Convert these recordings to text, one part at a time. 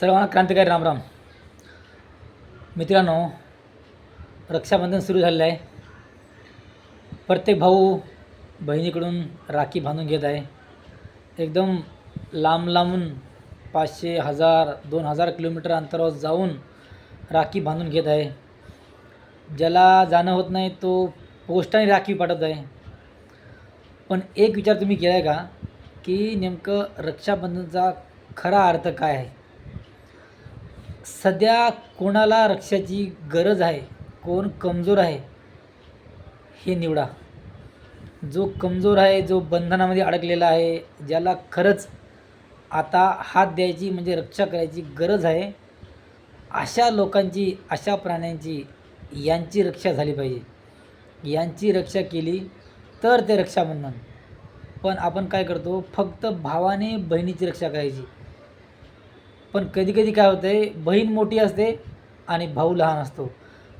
सर्वांना क्रांतिकारी रामराम मित्रांनो रक्षाबंधन सुरू झालेलं आहे. प्रत्येक भाऊ बहिणीकडून राखी बांधून घेत आहे. एकदम लांब लांबून पाचशे हजार दोन हजार किलोमीटर अंतरावर जाऊन राखी बांधून घेत आहे. ज्याला जाणं होत नाही तो पोस्टाने राखी पाठवत आहे. पण एक विचार तुम्ही केला आहे का की नेमकं रक्षाबंधनचा खरा अर्थ काय आहे? सध्या कोणाला रक्षाची गरज आहे कोण कमजोर आहे हे निवडा. जो कमजोर आहे जो बंधनामध्ये अडकलेला आहे ज्याला खरंच आता हात द्यायची म्हणजे रक्षा करायची गरज आहे अशा लोकांची अशा प्राण्यांची यांची रक्षा झाली पाहिजे. यांची रक्षा केली तर ते रक्षाबंधन पण आपण काय करतो फक्त भावाने बहिणीची रक्षा करायची. पण कधी कधी काय होतं आहे बहीण मोठी असते आणि भाऊ लहान असतो.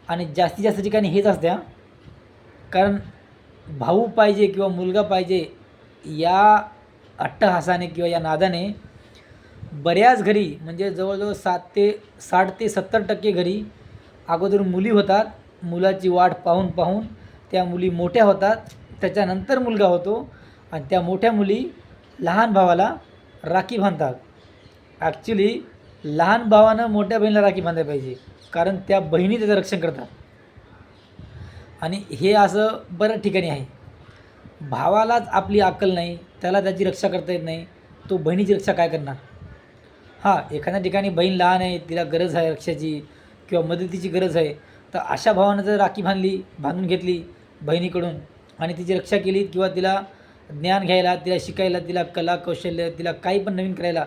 आणि जास्तीत जास्त ठिकाणी हेच असत्या कारण भाऊ पाहिजे किंवा मुलगा पाहिजे या अट्टहासाने किंवा या नादाने बऱ्याच घरी म्हणजे जवळजवळ सात ते साठ ते सत्तर टक्के घरी अगोदर मुली होतात. मुलाची वाट पाहून पाहून त्या मुली मोठ्या होतात. त्याच्यानंतर मुलगा होतो आणि त्या मोठ्या मुली लहान भावाला राखी बांधतात. ॲक्च्युली लहान भावानं मोठ्या बहिणीला राखी बांधायला पाहिजे. कारण त्या बहिणी त्याचं रक्षण करतात. आणि हे असं बऱ्याच ठिकाणी आहे. भावालाच आपली अक्कल नाही त्याला त्याची रक्षा करता येत नाही तो बहिणीची रक्षा काय करणार? हां एखाद्या ठिकाणी बहीण लहान आहे तिला गरज आहे रक्षाची किंवा मदतीची गरज आहे तर अशा भावानं जर राखी बांधली बांधून घेतली बहिणीकडून आणि तिची रक्षा केली किंवा तिला ज्ञान घ्यायला तिला शिकायला तिला कला कौशल्य तिला काही पण नवीन करायला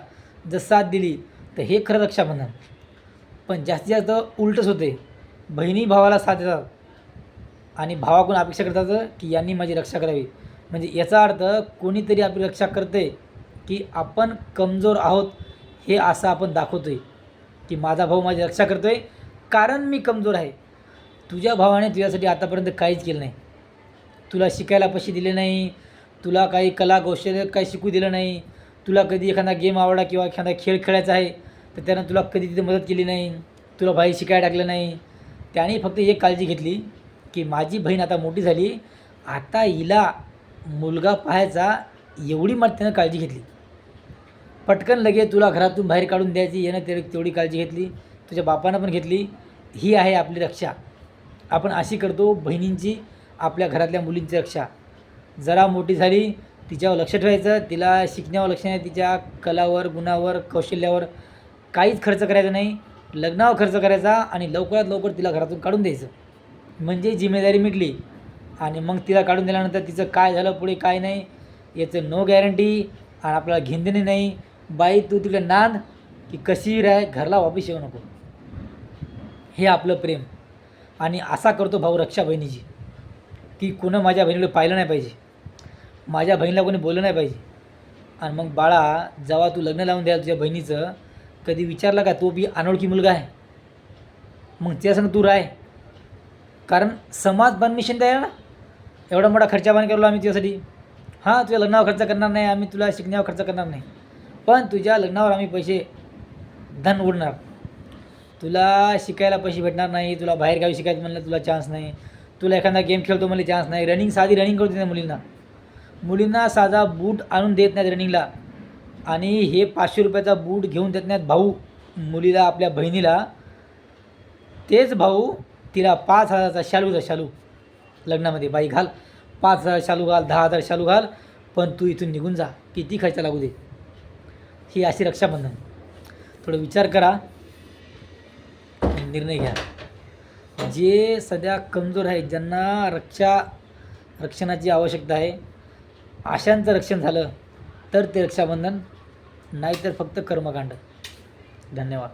जर साथ दिली तर हे खरं रक्षाबंधन पण जास्तीत जास्त उलटच होते. बहिणी भावाला साथ देतात आणि भावाकडून अपेक्षा करतात की यांनी माझी रक्षा करावी. म्हणजे याचा अर्थ कोणीतरी आपली रक्षा करते की आपण कमजोर आहोत हे असं आपण दाखवतो आहे की माझा भाऊ माझी रक्षा करतो आहे कारण मी कमजोर आहे. तुझ्या भावाने तुझ्यासाठी आतापर्यंत काहीच केलं नाही. तुला शिकायला पैसे दिले नाही. तुला काही कला कौशल्य काही शिकू दिलं नाही. तुला कधी एखादा गेम आवडला किंवा एखादा खेळ खेळायचा आहे तर त्यानं तुला कधी तिथे मदत केली नाही तुला भाई शिकायला टाकलं नाही. त्याने फक्त एक काळजी घेतली की माझी बहीण आता मोठी झाली आता हिला मुलगा पाहायचा एवढी मात्र त्यानं काळजी घेतली. पटकन लगे तुला घरातून बाहेर काढून द्यायची यानं ते तेवढी काळजी घेतली तुझ्या बापानं पण घेतली. ही आहे आपली रक्षा. आपण अशी करतो बहिणींची आपल्या घरातल्या मुलींची रक्षा. जरा मोठी झाली तिच्यावर लक्ष ठेवायचं तिला शिकण्यावर लक्ष नाही तिच्या कलावर गुणावर कौशल्यावर काहीच खर्च करायचा नाही. लग्नावर खर्च करायचा आणि लवकरात लवकर तिला घरातून काढून द्यायचं. म्हणजे जिम्मेदारी मिटली आणि मग तिला काढून दिल्यानंतर तिचं काय झालं पुढे काय नाही याचं नो गॅरंटी आणि आपल्याला घेणदेणे नाही. बाई तू तिकडे नांद की कशी राह घरला वापस येऊ नको. हे आपलं प्रेम. आणि असा करतो भाऊ रक्षा बहिणीची की कुणं माझ्या बहिणीकडे पाहिलं नाही पाहिजे. माझ्या बहिणीला कोणी बोललं नाही पाहिजे. आणि मग बाळा जेव्हा तू लग्न लावून द्याल तुझ्या बहिणीचं कधी विचारलं का तो बी अनोळखी मुलगा आहे. मग त्यासंग तू राह. कारण समाज परमिशन द्यायला ना? एवढा मोठा खर्चा पाणी करलो आम्ही तुझ्यासाठी. हां तुझ्या लग्नावर खर्च करणार नाही आम्ही तुला शिकण्यावर खर्च करणार नाही. पण तुझ्या लग्नावर आम्ही पैसे धन उडणार. तुला शिकायला पैसे भेटणार नाही तुला बाहेरगावी शिकायचं म्हणलं तुला चान्स नाही. तुला एखादा गेम खेळतो म्हणले चान्स नाही. रनिंग साधी रनिंग करू देत मुलींना. मुलींना साधा बूट आणून देत नाहीत रनिंगला. आणि हे पाचशे रुपयाचा बूट घेऊन देत नाहीत भाऊ मुलीला आपल्या बहिणीला. तेच भाऊ तिला पाच हजाराचा शालू द्या शालू. लग्नामध्ये बाई घाल पाच हजार शालू घाल दहा हजार शालू घाल पण तू इथून निघून जा किती खर्च लागू दे. ही अशी रक्षाबंधन. थोडं विचार करा. निर्णय घ्या. जे सध्या कमजोर आहेत ज्यांना रक्षा रक्षणाची आवश्यकता आहे आशांचं रक्षण झालं तर ते रक्षाबंधन नाहीतर फक्त कर्मकांड. धन्यवाद.